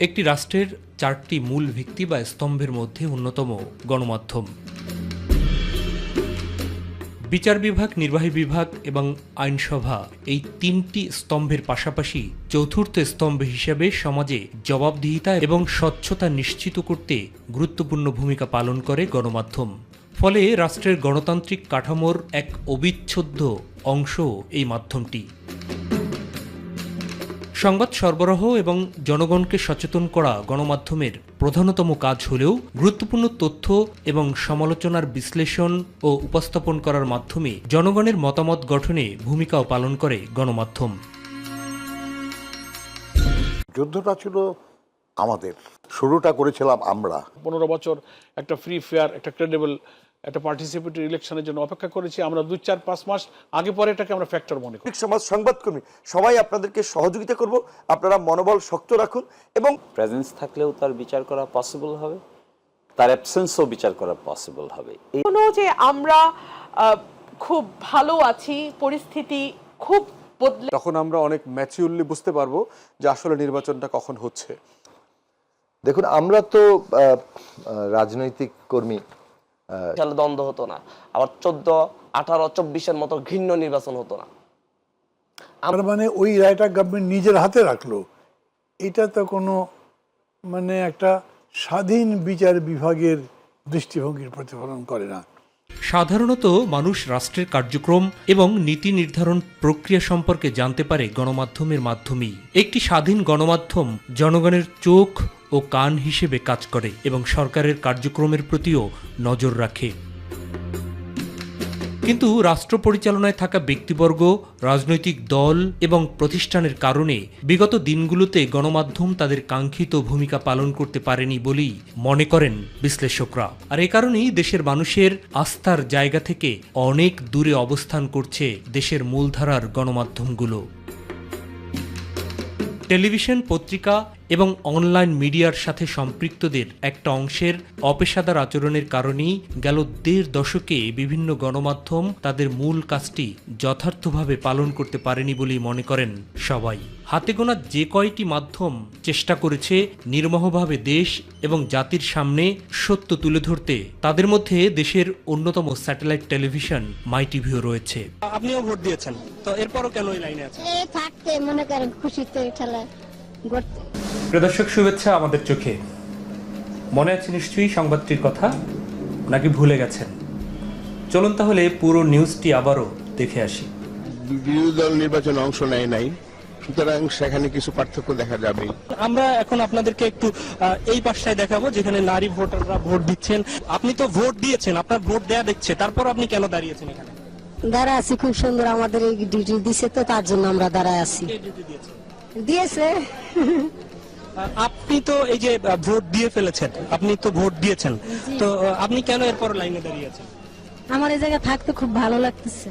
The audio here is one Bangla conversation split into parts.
একটি রাষ্ট্রের চারটি মূল ভিত্তি বা স্তম্ভের মধ্যে অন্যতম গণমাধ্যম। বিচার বিভাগ, নির্বাহী বিভাগ এবং আইনসভা এই তিনটি স্তম্ভের পাশাপাশি চতুর্থ স্তম্ভ হিসেবে সমাজে জবাবদিহিতা এবং স্বচ্ছতা নিশ্চিত করতে গুরুত্বপূর্ণ ভূমিকা পালন করে গণমাধ্যম। ফলে রাষ্ট্রের গণতান্ত্রিক কাঠামোর এক অবিচ্ছেদ্য অংশ এই মাধ্যমটি। সংবাদ সরবরাহ এবং জনগণকে সচেতন করা গণমাধ্যমের প্রধানতম কাজ হলেও গুরুত্বপূর্ণ তথ্য এবং সমালোচনার বিশ্লেষণ ও উপস্থাপন করার মাধ্যমে জনগণের মতামত গঠনে ভূমিকাও পালন করে গণমাধ্যম। যুদ্ধটা ছিল আমাদের। শুরুটা করেছিলাম আমরা। পনেরো বছর একটা ফ্রি ফেয়ার একটা ক্রেডিবল একটা পার্টিসিপেটরি ইলেকশনের জন্য অপেক্ষা করেছি। আমরা দুই চার পাঁচ মাস আগে পরে এটাকে আমরা ফ্যাক্টর মনে করি। সমাজ সংবাদকর্মী সবাই আপনাদেরকে সহযোগিতা করব। আপনারা মনোবল শক্ত রাখুন এবং প্রেজেন্স থাকলেও তার বিচার করা পসিবল হবে। তার অ্যাবসেন্সও বিচার করা পসিবল হবে। কোনো যে আমরা আহ, খুব ভালো আছি পরিস্থিতি খুব বদলে তখন আমরা অনেক ম্যাচিউরলি বুঝতে পারব যে আসলে নির্বাচনটা কখন হচ্ছে। দেখুন আমরা তো রাজনৈতিক কর্মী। সালে দ্বন্দ্ব হতো না। আবার চোদ্দ আঠারো চব্বিশের মতো ঘৃণ্য নির্বাচন হতো না। আমার মানে ওই রায়টা গভর্নমেন্ট নিজের হাতে রাখল। এটা তো কোনো মানে একটা স্বাধীন বিচার বিভাগের দৃষ্টিভঙ্গির প্রতিফলন করে না। সাধারণত মানুষ রাষ্ট্রের কার্যক্রম এবং নীতি নির্ধারণ প্রক্রিয়া সম্পর্কে জানতে পারে গণমাধ্যমের মাধ্যমেই। একটি স্বাধীন গণমাধ্যম জনগণের চোখ ও কান হিসেবে কাজ করে এবং সরকারের কার্যক্রমের প্রতিও নজর রাখে। কিন্তু রাষ্ট্র পরিচালনায় থাকা ব্যক্তিবর্গ, রাজনৈতিক দল এবং প্রতিষ্ঠানের কারণে বিগত দিনগুলোতে গণমাধ্যম তাদের কাঙ্ক্ষিত ভূমিকা পালন করতে পারেনি বলেই মনে করেন বিশ্লেষকরা। আর এ কারণেই দেশের মানুষের আস্থার জায়গা থেকে অনেক দূরে অবস্থান করছে দেশের মূলধারার গণমাধ্যমগুলো। টেলিভিশন, পত্রিকা এবং অনলাইন মিডিয়ার সাথে সম্পৃক্তদের একটা অংশের অপেশাদার আচরণের কারণেই গেল দেড় দশকে বিভিন্ন গণমাধ্যম তাদের মূল কাজটি যথার্থভাবে পালন করতে পারেনি বলেই মনে করেন সবাই। হাতে গোনা যে কয়টি মাধ্যম চেষ্টা করেছে নির্মহভাবে দেশ এবং জাতির সামনে সত্য তুলে ধরতে তাদের মধ্যে দেশের অন্যতম স্যাটেলাইট টেলিভিশন মাই টিভিও রয়েছে। আপনিও ভোট দিয়েছেন তো এরপরও কেন ওই লাইনে আছেন? এ থাকতে মনে করেন খুশিতে ঠেলা গড়তে প্রদর্শক শুভেচ্ছা আমাদের চোখে। মনে আছে নিশ্চয়ই সংবাদটির কথা? নাকি ভুলে গেছেন? চলুন তাহলে পুরো নিউজটি আবারও দেখে আসি। বিরোধী দল নির্বাচনে অংশ নেয় নাই। সুতরাং সেখানে কিছু পার্থক্য দেখা যাবে। আমরা এখন আপনাদেরকে একটু এই পাশটায় দেখাবো যেখানে নারী ভোটাররা ভোট দিচ্ছেন। আপনি তো ভোট দিয়েছেন আপনার ভোট দেয়া দেখছে তারপর আপনি কেন দাঁড়িয়েছেন এখানে? দাঁড়ায় আছি খুব সুন্দর আমাদের এই ডিউটি দিছে তো তার জন্য আমরা দাঁড়ায় আছি। দিয়েছে? আপনি তো এই যে ভোট দিয়ে ফেলেছেন আপনি তো ভোট দিয়েছেন। তো আপনি কেন এরপর লাইনে দাঁড়িয়েছেন আমার এই জায়গায় থাকতে খুব ভালো লাগতেছে।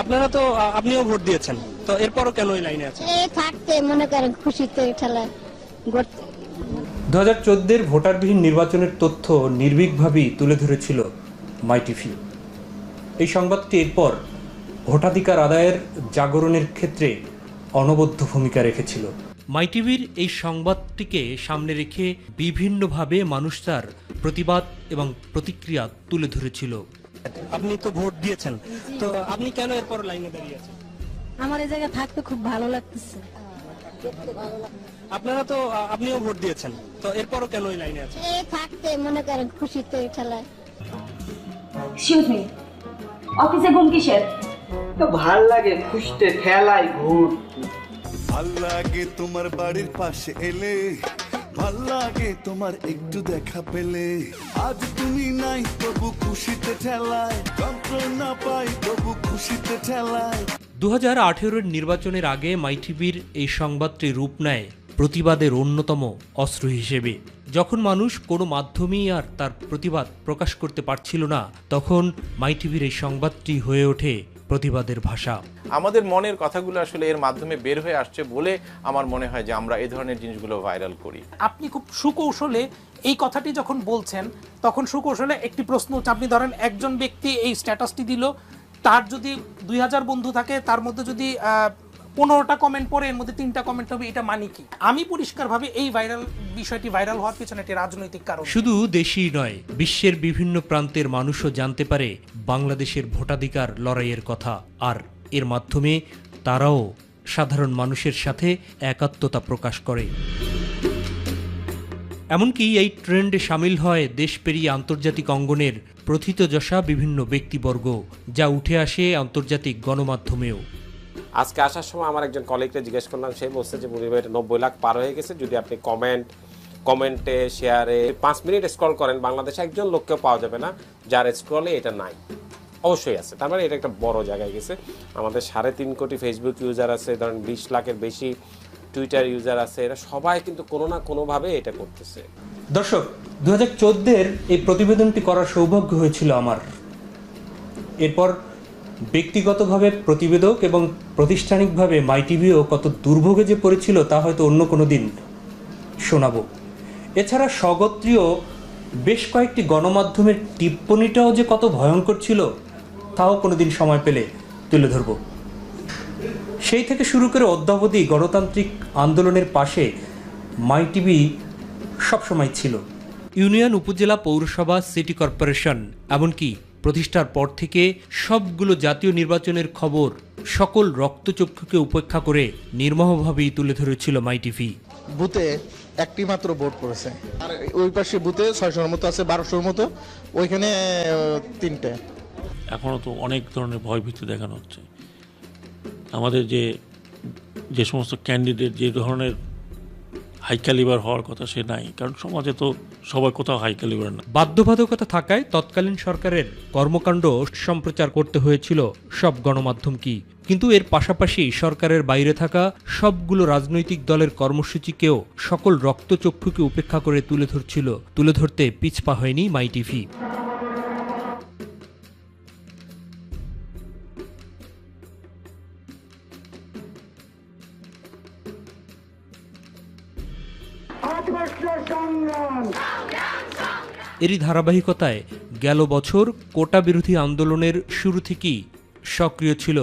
আপনারা তো আপনিও ভোট দিয়েছেন। তো এরপরও কেন ওই লাইনে আছেন? এ থাকতে মনে করেন খুশিতে ঠেলা গড়তে দু হাজার চোদ্দের ভোটারবিহীন নির্বাচনের তথ্য নির্ভীকভাবেই তুলে ধরেছিল মাই টিভি এই সংবাদটি এরপর ভোটাধিকার আদায়ের জাগরণের ক্ষেত্রে অনবদ্য ভূমিকা রেখেছিল। মাইটিভির এই সংবাদটিকে সামনে রেখে বিভিন্নভাবে মানুষ তার প্রতিবাদ এবং প্রতিক্রিয়া তুলে ধরেছিল। আপনি তো ভোট দিয়েছেন। তো আপনি কেন এরপর লাইনে দাঁড়িয়ে আছেন? আমার এই জায়গায় থাকতে খুব ভালো লাগতেছে। আপনারা তো আপনিও ভোট দিয়েছেন। তো এরপরও কেন ওই লাইনে আছেন? এ থাকতে মনে করেন খুশিতে ঠেলা এক্সকিউজ মি অফিসে ঘুম কিসের? তো ভালো লাগে খুশতে ঠেলাই ঘুর ভালো লাগে তোমার বাড়ির পাশে এলে। ভালো লাগে তোমার একটু দেখা পেলে। আজ তুমি নাই, তবু খুশিতে ঠেলায়। যন্ত্রণা পাই, তবু খুশিতে ঠেলায়। দু হাজার নির্বাচনের আগে মাইটিভির এই সংবাদটি রূপ নেয় প্রতিবাদের অন্যতম অস্ত্র হিসেবে। যখন মানুষ কোনো মাধ্যমেই আর তার প্রতিবাদ প্রকাশ করতে পারছিল না, তখন মাইটিভির এই সংবাদটি হয়ে ওঠে প্রতিবাদের ভাষা। আমাদের মনের কথাগুলো আসলে এর মাধ্যমে বের হয়ে আসছে বলে আমার মনে হয় যে আমরা এই ধরনের জিনিসগুলো ভাইরাল করি। আপনি খুব সুকৌশলে এই কথাটি যখন বলছেন তখন সুকৌশলে একটি প্রশ্ন হচ্ছে আপনি ধরেন একজন ব্যক্তি এই স্ট্যাটাসটি দিল তার যদি দুই হাজার বন্ধু থাকে তার মধ্যে যদি পনেরোটা কমেন্ট পরে এর মধ্যে তিনটা কমেন্ট হবে, এটা মানে কি? আমি পরিষ্কারভাবে এই ভাইরাল বিষয়টি ভাইরাল হওয়ার পিছনে একটি রাজনৈতিক কারণ। শুধু দেশেই নয়, বিশ্বের বিভিন্ন প্রান্তের মানুষও জানতে পারে বাংলাদেশের ভোটাধিকার লড়াইয়ের কথা। আর এর মাধ্যমে তারাও সাধারণ মানুষের সাথে একাত্মতা প্রকাশ করে। এমনকি এই ট্রেন্ডে সামিল হয় দেশ পেরিয়ে আন্তর্জাতিক অঙ্গনের প্রথিতযশা বিভিন্ন ব্যক্তিবর্গ, যা উঠে আসে আন্তর্জাতিক গণমাধ্যমেও। আজকে আসার সময় আমার একজন কলিগকে জিজ্ঞেস করলাম, সে বলছে যে, মুনির ভাইয়ের নব্বই লাখ পার হয়ে গেছে। যদি আপনি কমেন্ট কমেন্টে শেয়ারে পাঁচ মিনিট স্ক্রল করেন, বাংলাদেশে একজন লোককেও পাওয়া যাবে না, যার স্ক্রলে এটা নাই। অবশ্যই আছে। তার মানে এটা একটা বড় জায়গায় গেছে। আমাদের সাড়ে তিন কোটি ফেসবুক ইউজার আছে, ধরেন বিশ লাখের বেশি টুইটার ইউজার আছে, এরা সবাই কিন্তু কোনো না কোনোভাবে এটা করতেছে। দর্শক দু হাজার এই প্রতিবেদনটি করার সৌভাগ্য হয়েছিল আমার। এরপর ব্যক্তিগতভাবে প্রতিবেদক এবং প্রতিষ্ঠানিকভাবে মাই টিভিও কত দুর্ভোগে যে পড়েছিল তা হয়তো অন্য কোনো দিন শোনাব। এছাড়া স্বগোত্রীয় বেশ কয়েকটি গণমাধ্যমের টিপ্পণীটাও যে কত ভয়ঙ্কর ছিল, তাও কোনো দিন সময় পেলে তুলে ধরবো। সেই থেকে শুরু করে অদ্যাবধি গণতান্ত্রিক আন্দোলনের পাশে মাই টিভি সবসময় ছিল। ইউনিয়ন উপজেলা পৌরসভা, সিটি কর্পোরেশন, এমনকি প্রতিষ্ঠার পর থেকে সবগুলো জাতীয় নির্বাচনের খবর সকল রক্তচক্ষুকে উপেক্ষা করে নির্মহভাবেই তুলে ধরেছিল মাই টিভি বুথে একটি মাত্র ভোট করেছে আর ওই পাশে বুথে ছয়শোর মতো আছে বারোশোর মতো ওইখানে তিনটে। এখনও তো অনেক ধরনের ভয়ভীতি দেখানো হচ্ছে। আমাদের যে যে সমস্ত ক্যান্ডিডেট যে ধরনের হাই ক্যালিবার হওয়ার কথা সে নাই, কারণ সমাজে তো সবাই কোথাও হাই ক্যালিবার না। বাধ্যবাধকতা থাকায় তৎকালীন সরকারের কর্মকাণ্ড সম্প্রচার করতে হয়েছিল সব গণমাধ্যম কি। কিন্তু এর পাশাপাশি সরকারের বাইরে থাকা সবগুলো রাজনৈতিক দলের কর্মসূচিকেও সকল রক্তচক্ষুকে উপেক্ষা করে তুলে ধরছিল, তুলে ধরতে পিছপা হয়নি মাই টিভি। এরই ধারাবাহিকতায় গেল বছর কোটা বিরোধী আন্দোলনের শুরু থেকেই সক্রিয় ছিল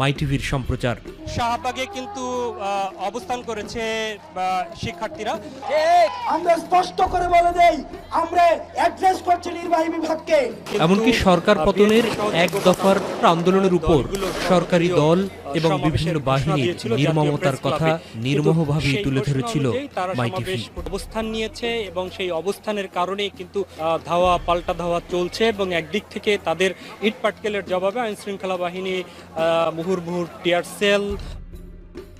মাই টিভির সম্প্রচার। শাহবাগে কিন্তু অবস্থান করেছে বা, শিক্ষার্থীরা। আমরা স্পষ্ট করে বলে দেই আমরা অ্যাড্রেস করছি নির্বাহী বিভাগকে। এমনকি সরকার পতনের এক দফার আন্দোলনের উপর সরকারি দল এবং বিভিন্ন বাহিনীর নির্মমতার কথা নির্মমভাবেই তুলে ধরেছিল তারা মাই টিভি সমাবেশ অবস্থান নিয়েছে এবং সেই অবস্থানের কারণে কিন্তু আহ, ধাওয়া পাল্টা ধাওয়া চলছে এবং একদিক থেকে তাদের ইট পাটকেলের জবাবে আইন শৃঙ্খলা বাহিনী আহ, মুহুর্মুহুর টিয়ার সেল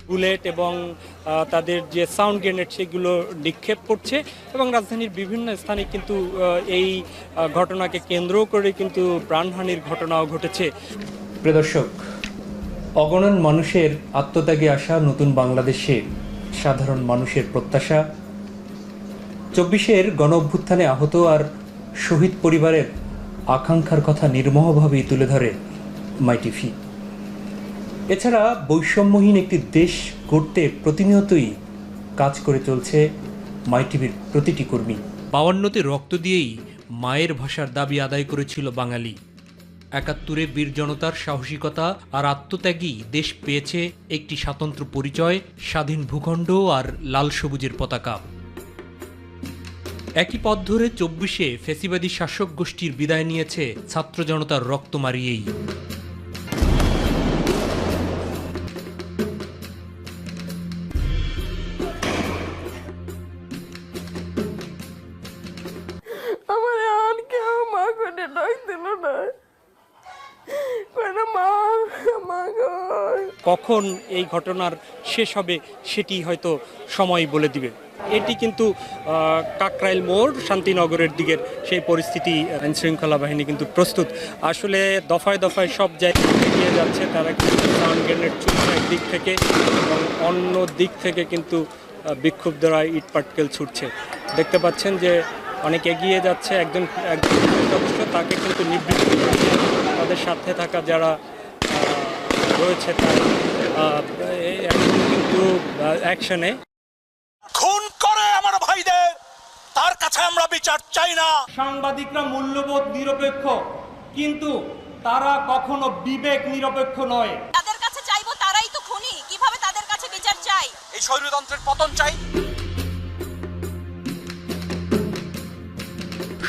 বুলেট এবং আহ, তাদের যে সাউন্ড গ্রেনেড সেগুলো নিক্ষেপ করছে এবং রাজধানীর বিভিন্ন স্থানে কিন্তু এই ঘটনাকে কেন্দ্র করে কিন্তু প্রাণহানির ঘটনাও ঘটেছে। প্রিয় দর্শক অগণন মানুষের আত্মত্যাগে আসা নতুন বাংলাদেশে সাধারণ মানুষের প্রত্যাশা, চব্বিশের গণ অভ্যুত্থানে আহত আর শহীদ পরিবারের আকাঙ্ক্ষার কথা নির্মহভাবেই তুলে ধরে মাই টিভি এছাড়া বৈষম্যহীন একটি দেশ গড়তে প্রতিনিয়তই কাজ করে চলছে মাই টিভির প্রতিটি কর্মী। বাউান্নতে রক্ত দিয়েই মায়ের ভাষার দাবি আদায় করেছিল বাঙালি। একাত্তরে বীর জনতার সাহসিকতা আর আত্মত্যাগী দেশ পেয়েছে একটি স্বাতন্ত্র পরিচয়, স্বাধীন ভূখণ্ড আর লাল সবুজের পতাকা। একই পথ ধরে চব্বিশে ফেসিবাদী শাসক গোষ্ঠীর বিদায় নিয়েছে ছাত্র জনতার রক্ত মারিয়েই। কখন এই ঘটনার শেষ হবে সেটি হয়তো সময় বলে দিবে এটি কিন্তু কাকরাইল মোড়, শান্তিনগরের দিকের সেই পরিস্থিতি আইন শৃঙ্খলা বাহিনী কিন্তু প্রস্তুত আসলে দফায় দফায় সব জায়গায় এগিয়ে যাচ্ছে, তারা কিন্তু গ্রেনেড ছুটছে একদিক থেকে এবং অন্য দিক থেকে কিন্তু বিক্ষুব্ধরা ইট পাটকেল ছুটছে দেখতে পাচ্ছেন যে অনেক এগিয়ে যাচ্ছে, একজন একজন সদস্য তাকে কিন্তু নিবৃত্ত। তাদের সাথে থাকা যারা রয়েছে তার কিন্তু অ্যাকশনে খুন করে আমার ভাইদের। তার কাছে আমরা বিচার চাই না। সাংবাদিকরা মূল্যবোধ নিরপেক্ষ কিন্তু তারা কখনো বিবেক নিরপেক্ষ নয়। তাদের কাছে চাইব তারাই তো খুনি। কীভাবে স্বৈরতন্ত্রের পতন চাই।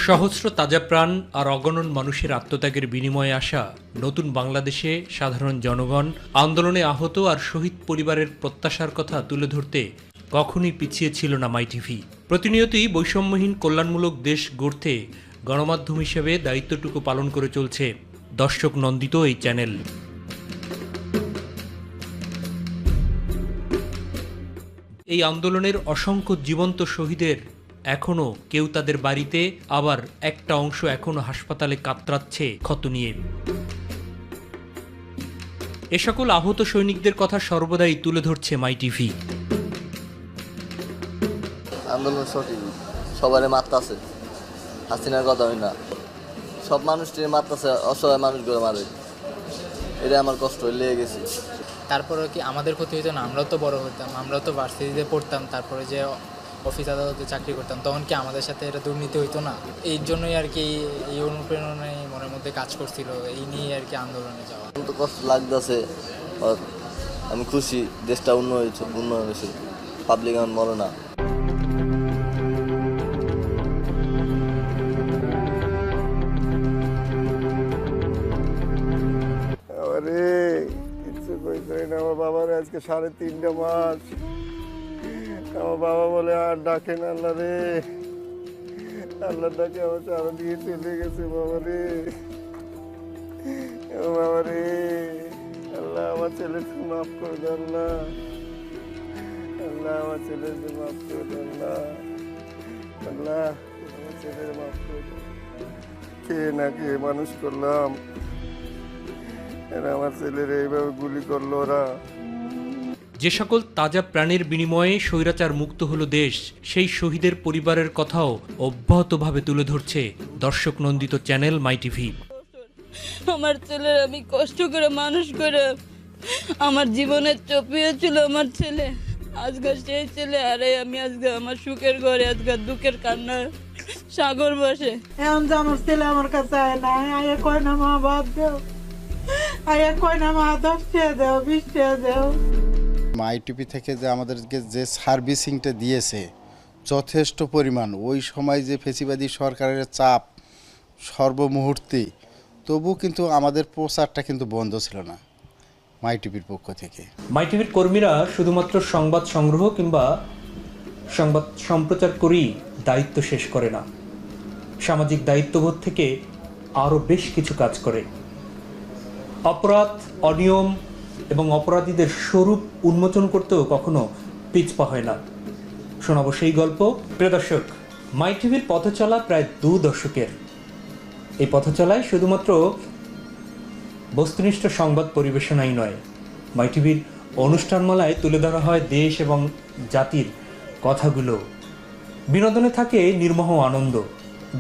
সহস্র তাজা প্রাণ আর অগণন মানুষের আত্মত্যাগের বিনিময়ে আসা নতুন বাংলাদেশে সাধারণ জনগণ আন্দোলনে আহত আর শহীদ পরিবারের প্রত্যাশার কথা তুলে ধরতে কখনই পিছিয়ে ছিল না মাই টিভি প্রতিনিয়তই বৈষম্যহীন, কল্যাণমূলক দেশ গড়তে গণমাধ্যম হিসেবে দায়িত্বটুকু পালন করে চলছে দর্শক নন্দিত এই চ্যানেল। এই আন্দোলনের অসংখ্য জীবন্ত শহীদের এখনও কেউ তাদের বাড়িতে আবার একটা অংশ এখনও হাসপাতালে কাতরাচ্ছে ক্ষত নিয়ে এ সকল আহত সৈনিকদের কথা সর্বদাই তুলে ধরছে মাই টিভি আন্দোলন সঠিক সবারই মারতাছে হাসিনার কথা হয় না। সব মানুষটির মারতাছে অসহায় মানুষগুলো মারে এটা আমার কষ্ট লেগে গেছে। তারপরে কি আমাদের ক্ষতি হতো না? আমরাও তো বড় হতাম আমরাও তো ভার্সিটিতে পড়তাম তারপরে যে অফিস আদালতে চাকরি করতাম তখন কি আমাদের সাথে এটা দুর্নীতি হইতো না? এই জন্যই আর কি এই অনুপ্রেরণায় মনের মধ্যে কাজ করছিল এই নিয়ে আর কি আন্দোলনে যাওয়া। তো কষ্ট লাগতেছে আমি খুশি দেশটা উন্নয়ন হয়েছে উন্নয়ন হয়েছে। পাবলিক এখন মরে না। আরে কইতে না আমার বাবার আজকে সাড়ে তিনটা মাস। আমার বাবা বলে, আর ডাকেন আল্লাহ রে। আল্লাহ ডাকে আমার চারা দিয়ে চলে গেছে বাবা রে। ও বাবা রে, আল্লাহ আমার ছেলেকে মাফ করে দেন না। আল্লাহ আমার ছেলেকে মাফ করে দেন না। আল্লাহ আমার ছেলের মাফ করে দেন কে না কে মানুষ করলাম। এরা আমার ছেলের এইভাবে গুলি করল ওরা। যে সকল তাজা প্রাণের বিনিময়ে স্বৈরাচার মুক্ত হলো দেশ সেই শহীদের পরিবারের কথাও অব্যাহতভাবে তুলে ধরছে দর্শক নন্দিত চ্যানেল মাই টিভি। আমার ছেলের আমি কষ্ট করে মানুষ করে আমার জীবনের চপিয়েছিল আমার ছেলে। আজকে সেই ছেলে আরে আমি আজকে আমার সুখের ঘরে আজকে দুঃখের কান্না সাগর বসে। এখন যে আমার ছেলে আমার কাছে আয় না আয়া কয় না মা বাদ দেও। আয়া কয় না মা দশ দেও বিশ দেও। আইটিপি থেকে যে আমাদেরকে যে সার্ভিসিংটা দিয়েছে যথেষ্ট পরিমাণ। ওই সময় যে ফেসিবাদী সরকারের চাপ, সর্বমুহূর্তে, তবু কিন্তু আমাদের প্রচারটা কিন্তু বন্ধ ছিল না মাইটিপির পক্ষ থেকে। মাই টিভির কর্মীরা শুধুমাত্র সংবাদ সংগ্রহ কিংবা সংবাদ সম্প্রচার করেই দায়িত্ব শেষ করে না। সামাজিক দায়িত্ববোধ থেকে আরও বেশ কিছু কাজ করে। অপরাধ, অনিয়ম এবং অপরাধীদের স্বরূপ উন্মোচন করতেও কখনো পিছপা হয় না। শোনাবো সেই গল্প। প্রিয় দর্শক, মাই টিভির পথচলা প্রায় দু দশকের। এই পথচলায় শুধুমাত্র বস্তুনিষ্ঠ সংবাদ পরিবেশনাই নয়, মাই টিভির অনুষ্ঠানমালায় তুলে ধরা হয় দেশ এবং জাতির কথাগুলো। বিনোদনে থাকে নির্মোহ আনন্দ,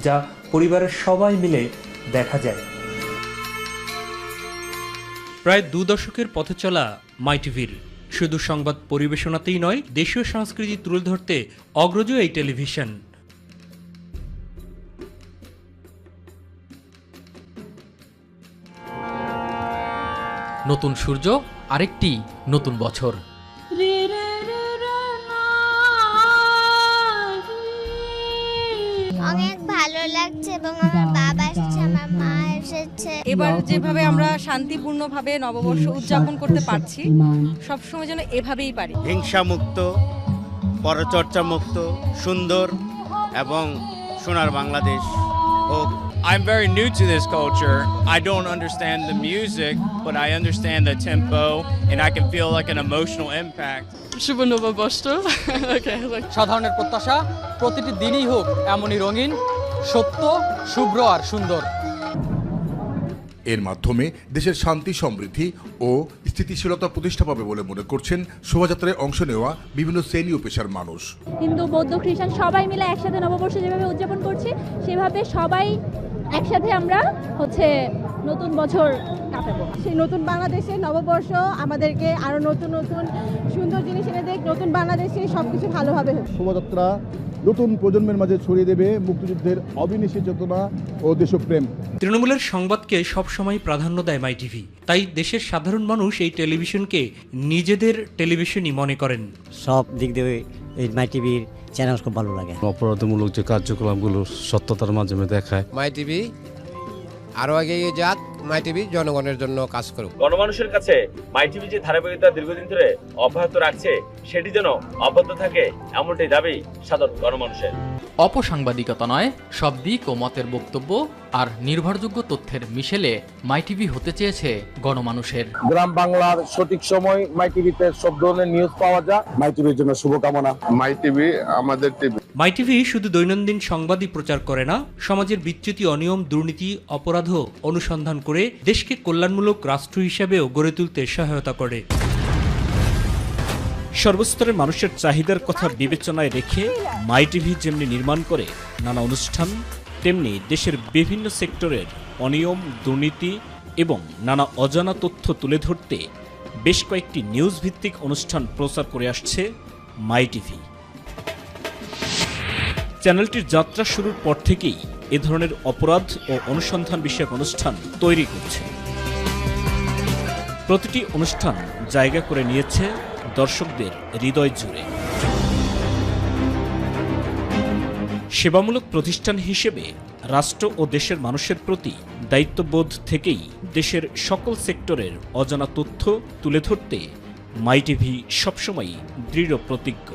যা পরিবারের সবাই মিলে দেখা যায়। প্রায় দু দশকের পথে চলা মাই টিভির শুধু সংবাদ পরিবেশনাতেই নয় দেশীয় সংস্কৃতি তুলে ধরতে অগ্রজ এই টেলিভিশন। নতুন সূর্য আরেকটি নতুন বছর। অনেক ভালো লাগছে এবং আমার এসেছে এবার যেভাবে আমরা শান্তিপূর্ণভাবে নববর্ষ উদযাপন করতে পারছি সবসময় যেন এভাবেই পারি। হিংসা মুক্ত পরচর্চা মুক্ত সুন্দর এবং সোনার বাংলাদেশ হোক। I'm very new to this culture. I don't understand the music, but I understand the tempo and I can feel like an emotional impact. শুভ নববর্ষ। সাধারণের প্রত্যাশা প্রতিটি দিনই হোক এমনই রঙিন সত্য শুভ্র আর সুন্দর। এর মাধ্যমে দেশের শান্তি, সমৃদ্ধি ও স্থিতিশীলতা প্রতিষ্ঠা পাবে বলে মনে করছেন শোভাযাত্রায় অংশ নেওয়া বিভিন্ন শ্রেণি ও পেশার মানুষ। হিন্দু, বৌদ্ধ, খ্রিস্টান সবাই মিলে একসাথে নববর্ষ যেভাবে উদযাপন করছে, সেভাবে সবাই একসাথে আমরা হচ্ছে নতুন বছর কাটাবো। সেই নতুন বাংলাদেশে নববর্ষ আমাদেরকে আরও নতুন নতুন সুন্দর জিনিস এনে দেখ নতুন বাংলাদেশে সবকিছু ভালোভাবে হোক। শোভাযাত্রা নতুন প্রজন্মের মাঝে ছড়িয়ে দেবে মুক্তিযুদ্ধের অবিনিশী চেতনা ও দেশপ্রেম। তৃণমূলের সংবাদকে সবসময় প্রাধান্য দেয় মাই টিভি তাই দেশের সাধারণ মানুষ এই টেলিভিশনকে নিজেদের টেলিভিশনই মনে করেন। সব দিক দিয়ে এই মাই টিভির চ্যানেল খুব ভালো লাগে। অপরাধমূলক যে কার্যক্রমগুলো সত্যতার মাধ্যমে দেখায়। মাই টিভি আরও এগিয়ে যাক মাই টিভি জনগণের জন্য কাজ করুক। গণমানুষের কাছে মাই টিভি যে ধারাবাহিকতা দীর্ঘদিন ধরে অব্যাহত রাখছে সেটি যেন অব্যাহত থাকে এমনটাই দাবি সাধারণ গণমানুষের। অপসাংবাদিকতা নয় সব দিক ও মতের বক্তব্য আর নির্ভরযোগ্য তথ্যের মিশেলে মাই টিভি হতে চেয়েছে গণমানুষের। গ্রাম বাংলার সঠিক সময় মাই টিভিতে সব ধরনের নিউজ পাওয়া যায়। মাইটিভির জন্য শুভকামনা। মাই টিভি আমাদের টিভি মাই টিভি শুধু দৈনন্দিন সংবাদই প্রচার করে না সমাজের বিচ্যুতি অনিয়ম দুর্নীতি অপরাধও অনুসন্ধান করে দেশকে কল্যাণমূলক রাষ্ট্র হিসেবেও গড়ে তুলতে সহায়তা করে। সর্বস্তরের মানুষের চাহিদার কথা বিবেচনায় রেখে মাই টিভি যেমনি নির্মাণ করে নানা অনুষ্ঠান, তেমনি দেশের বিভিন্ন সেক্টরের অনিয়ম, দুর্নীতি এবং নানা অজানা তথ্য তুলে ধরতে বেশ কয়েকটি নিউজ ভিত্তিক অনুষ্ঠান প্রচার করে আসছে মাই টিভি। চ্যানেলটির যাত্রা শুরুর পর থেকেই এ ধরনের অপরাধ ও অনুসন্ধান বিষয়ক অনুষ্ঠান তৈরি করছে। প্রতিটি অনুষ্ঠান জায়গা করে নিয়েছে দর্শকদের হৃদয় জুড়ে। সেবামূলক প্রতিষ্ঠান হিসেবে রাষ্ট্র ও দেশের মানুষের প্রতি দায়িত্ববোধ থেকেই দেশের সকল সেক্টরের অজানা তথ্য তুলে ধরতে মাই টিভি সবসময়ই দৃঢ় প্রতিজ্ঞ।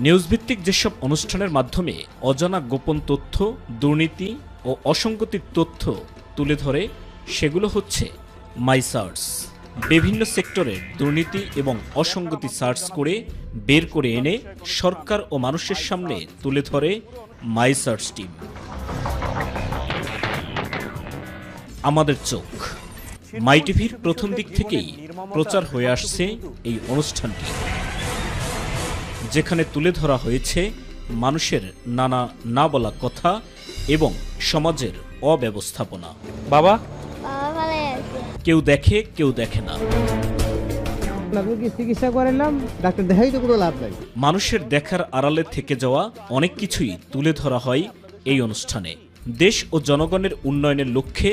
নিউজভিত্তিক যেসব অনুষ্ঠানের মাধ্যমে অজানা গোপন তথ্য, দুর্নীতি ও অসঙ্গতির তথ্য তুলে ধরে, সেগুলো হচ্ছে মাই সার্চ বিভিন্ন সেক্টরের দুর্নীতি এবং অসঙ্গতি সার্চ করে বের করে এনে সরকার ও মানুষের সামনে তুলে ধরে মাই সার্চ টিম। আমাদের চোখ। মাই টিভির প্রথম দিক থেকেই প্রচার হয়ে আসছে এই অনুষ্ঠানটি, যেখানে তুলে ধরা হয়েছে মানুষের নানা না বলা কথা এবং সমাজের অব্যবস্থাপনা। বাবা কেউ দেখে কেউ দেখে না। চিকিৎসা করালাম ডাক্তার দেখাই তো কোনো লাভ নাই। মানুষের দেখার আড়ালে থেকে যাওয়া অনেক কিছুই তুলে ধরা হয় এই অনুষ্ঠানে। দেশ ও জনগণের উন্নয়নের লক্ষ্যে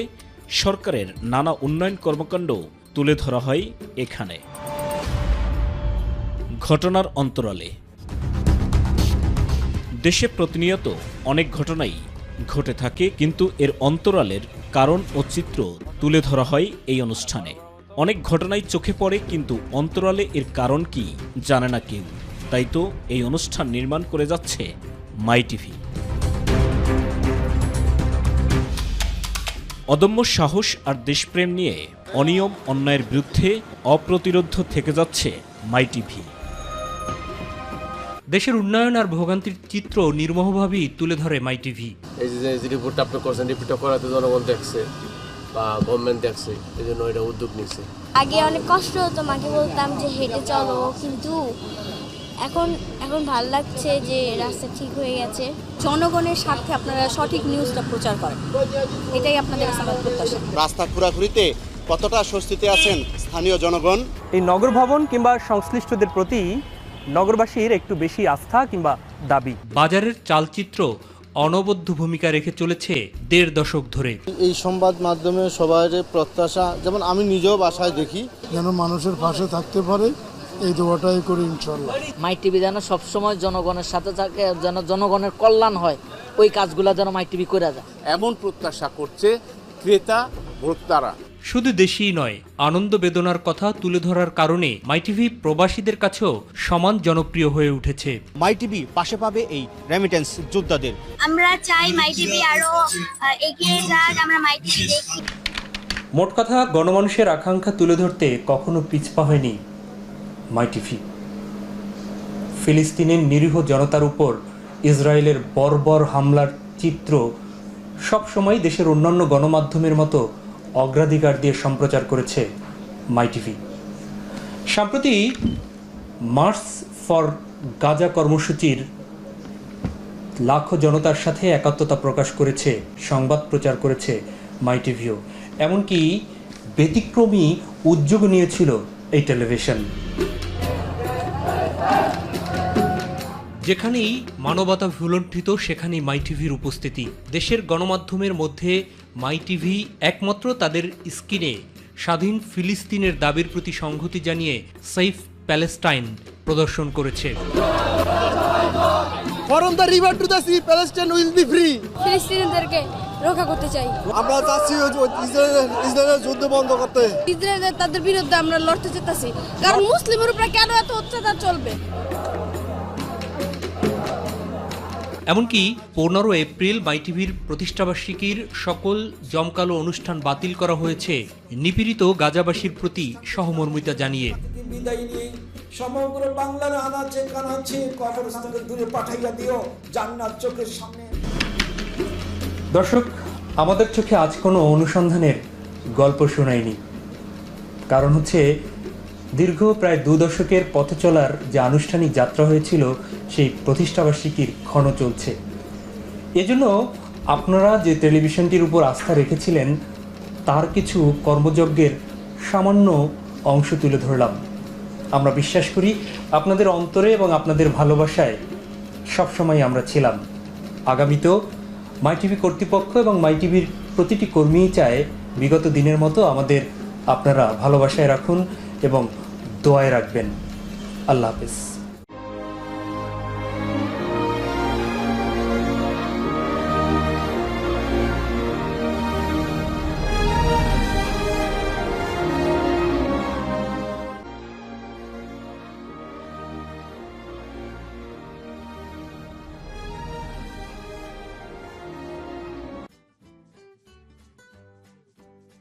সরকারের নানা উন্নয়ন কর্মকাণ্ড তুলে ধরা হয় এখানে। ঘটনার অন্তরালে। দেশে প্রতিনিয়ত অনেক ঘটনাই ঘটে থাকে কিন্তু এর অন্তরালের কারণ ও চিত্র তুলে ধরা হয় এই অনুষ্ঠানে। অনেক ঘটনাই চোখে পড়ে, কিন্তু অন্তরালে এর কারণ কি জানে না কেউ। তাই তো এই অনুষ্ঠান নির্মাণ করে যাচ্ছে মাই টিভি। অদম্য সাহস আর দেশপ্রেম নিয়ে অনিয়ম, অন্যায়ের বিরুদ্ধে অপ্রতিরোধ থেকে যাচ্ছে মাই টিভি। দেশের উন্নয়ন আর ভোগান্তির চিত্র নির্মোহভাবেই তুলে ধরে মাই টিভি। এই যে যে রিপোর্টটা আপনি করছেন রিপোর্টটা করাতে জনগণ দেখছে বা গভর্নমেন্ট দেখছে এই জন্য এটা উদ্যোগ নিচ্ছে। আগে অনেক কষ্ট হতো মাকে বলতাম যে হেঁটে চলো কিন্তু এখন এখন ভালো লাগছে যে রাস্তা ঠিক হয়ে গেছে। জনগণের স্বার্থে আপনারা সঠিক নিউজটা প্রচার করেন। এটাই আপনাদের আমার প্রত্যাশা। রাস্তা ঘোরাঘুরিতে কতটা স্বস্তিতে আছেন স্থানীয় জনগণ? এই নগর ভবন কিংবা সংশ্লিষ্টদের প্রতি নগরবাসীর একটু বেশি আস্থা কিংবা দাবি। বাজারের চালচিত্র অনবদ্য ভূমিকা রেখে চলেছে দেড় দশক ধরে। এই সংবাদ মাধ্যমে সবার প্রত্যাশা যেমন আমি নিজেও বাসায় দেখি। যেন মানুষের পাশে থাকতে পারে এই দোয়াটাই করি ইনশাল্লাহ মাই টিভি যেন সবসময় জনগণের সাথে থাকে যেন জনগণের কল্যাণ হয় ওই কাজগুলো যেন মাই টিভি করে যায়। এমন প্রত্যাশা করছে ক্রেতা ভোক্তারা। শুধু দেশেই নয় আনন্দ বেদনার কথা তুলে ধরার কারণে মাইটিভি প্রবাসীদের কাছেও সমান জনপ্রিয় হয়ে উঠেছে। মাই টিভি পাশে পাবে এই রেমিটেন্স যোদ্ধাদের। আমরা চাই মাই টিভি আরও এগিয়ে যাক আমরা মাই টিভি দেখি। মোট কথা গণমানুষের আকাঙ্ক্ষা তুলে ধরতে কখনো পিছপা হয়নি মাইটিভি ফিলিস্তিনের নিরীহ জনতার উপর ইসরায়েলের বর্বর হামলার চিত্র সবসময় দেশের অন্যান্য গণমাধ্যমের মতো অগ্রাধিকার দিয়ে সম্প্রচার করেছে মাই টিভি। সম্প্রতি মার্চ ফর গাজা কর্মসূচির লাখো জনতার সাথে একাত্মতা প্রকাশ করেছে, সংবাদ প্রচার করেছে মাই টিভিও। এমনকি ব্যতিক্রমী উদ্যোগ নিয়েছিল এই টেলিভিশন। যেখানেই মানবতা ভুলণ্ঠিত সেখানেই মাই টিভির উপস্থিতি। দেশের গণমাধ্যমের মধ্যে মাই টিভি একমাত্র তাদের স্ক্রিনে স্বাধীন ফিলিস্তিনের দাবির প্রতি সংহতি জানিয়ে সেফ প্যালেস্টাইন প্রদর্শন করেছে। From the river to the sea Palestine will be free ফিলিস্তিনিদেরকে রক্ষা করতে চাই। আমরা চাচ্ছি ইসরায়েলের ইসরায়েলের যুদ্ধ বন্ধ করতে। ইসরায়েলের তাদের বিরুদ্ধে আমরা লড়তে চেতাছি কারণ মুসলিমের উপরে কেন এত অত্যাচার চলবে? এমনকি পনেরো এপ্রিল মাই টিভির প্রতিষ্ঠাবার্ষিকীর সকল জমকালো অনুষ্ঠান বাতিল করা হয়েছে নিপীড়িত গাজাবাসীর প্রতি সহমর্মিতা জানিয়ে। সমগ্র বাংলার আনাচে কানাচে কবরস্থানে দূরে পাঠাইয়া দিও জান্নাত চোখের সামনে। দর্শক আমাদের চোখে আজ কোনো অনুসন্ধানের গল্প শোনায়নি। কারণ হচ্ছে দীর্ঘ প্রায় দু দশকের পথে চলার যে আনুষ্ঠানিক যাত্রা হয়েছিল সেই প্রতিষ্ঠাবার্ষিকীর ক্ষণ চলছে। এজন্য আপনারা যে টেলিভিশনটির উপর আস্থা রেখেছিলেন, তার কিছু কর্মযজ্ঞের সামান্য অংশ তুলে ধরলাম। আমরা বিশ্বাস করি আপনাদের অন্তরে এবং আপনাদের ভালোবাসায় সবসময় আমরা ছিলাম। আগামীতেও মাই টিভি কর্তৃপক্ষ এবং মাই টিভির প্রতিটি কর্মীই চায় বিগত দিনের মতো আমাদের আপনারা ভালোবাসায় রাখুন এবং দোয়ায় রাখবেন। আল্লাহ হাফেজ।